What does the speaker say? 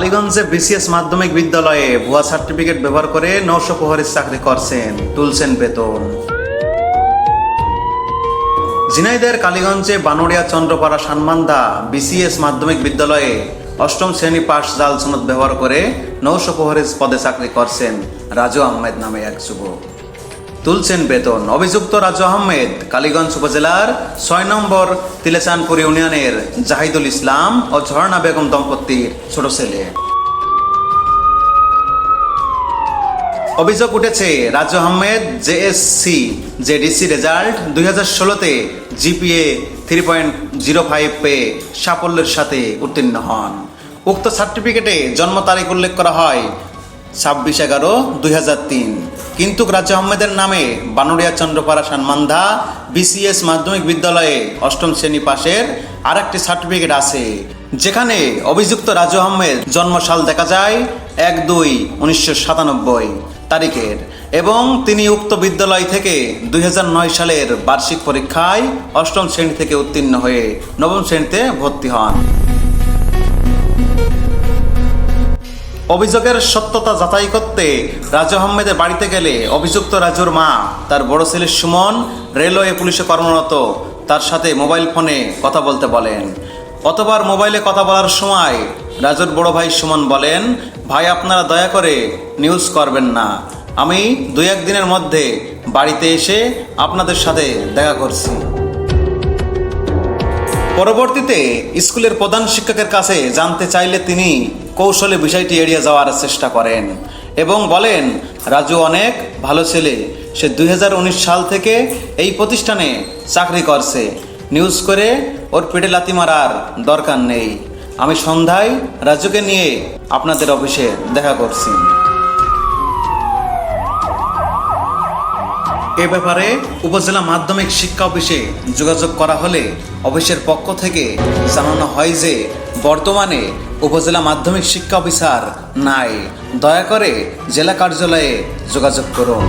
কালীগঞ্জে BCS মাধ্যমিক বিদ্যালয়ে ভুয়া সার্টিফিকেট ব্যবহার করে নৌশো প্রহরীর চাকরি করছেন, তুলছেন বেতন। ঝিনাইদের কালীগঞ্জে বানরিয়া চন্দ্রপাড়া সানমান্দা বিসিএস মাধ্যমিক বিদ্যালয়ে অষ্টম শ্রেণি পাশ জাল সনদ ব্যবহার করে নৌশো প্রহরীর পদে চাকরি করছেন রাজু আহমেদ নামে এক যুবক। তুলছেন বেতন। অভিযুক্ত রাজু আহমেদ, কালীগঞ্জ উপজেলার ছয় নম্বর তিলেচানপুর ইউনিয়নের জাহিদুল ইসলাম ও ঝর্ণা বেগম দম্পতির ছোট ছেলে। অভিযোগ উঠেছে, Raju Ahmed JSC JDC result দুই হাজার ষোলোতে GPA three point zero five পেয়ে সাফল্যের সাথে উত্তীর্ণ হন। উক্ত সার্টিফিকেটে জন্ম তারিখ উল্লেখ করা হয় ছাব্বিশ এগারো দুই কিন্তু রাজু আহমেদের নামে বানুরিয়া চন্দ্রপাড়া সানমান্ধা বিসিএস মাধ্যমিক বিদ্যালয়ে অষ্টম শ্রেণি পাশের আর একটি সার্টিফিকেট আছে, যেখানে অভিযুক্ত রাজু আহমেদ জন্মসাল দেখা যায় এক দুই উনিশশো সাতানব্বই তারিখের, এবং তিনি উক্ত বিদ্যালয় থেকে দুই হাজার নয় সালের বার্ষিক পরীক্ষায় অষ্টম শ্রেণি থেকে উত্তীর্ণ হয়ে নবম শ্রেণীতে ভর্তি হন। অভিযোগের সত্যতা যাচাই করতে রাজু আহমেদের বাড়িতে গেলে অভিযুক্ত রাজুর মা, তার বড় ছেলে সুমন, রেলওয়ে পুলিশে কর্মরত, তার সাথে মোবাইল ফোনে কথা বলতে বলেন। অতবার মোবাইলে কথা বলার সময় রাজুর বড় ভাই সুমন বলেন, ভাই, আপনারা দয়া করে নিউজ করবেন না। আমি দুই একদিনের মধ্যে বাড়িতে এসে আপনাদের সাথে দেখা করছি। পরবর্তীতে স্কুলের প্রধান শিক্ষকের কাছে জানতে চাইলে তিনি কৌশলে বিষয়টি এড়িয়ে যাওয়ার চেষ্টা করেন এবং বলেন, রাজু অনেক ভালো ছেলে। সে দুই হাজার উনিশ সাল থেকে এই প্রতিষ্ঠানে চাকরি করছে। নিউজ করে ওর পেটে লাথি মারার দরকার নেই। আমি সন্ধ্যায় রাজুকে নিয়ে আপনাদের অফিসে দেখা করছি। এ ব্যাপারে উপজেলা মাধ্যমিক শিক্ষা অফিসে যোগাযোগ করা হলে অফিসের পক্ষ থেকে জানানো হয় যে বর্তমানে উপজেলা মাধ্যমিক শিক্ষা অফিসার নাই। দয়া করে জেলা কার্যালয়ে যোগাযোগ করুন।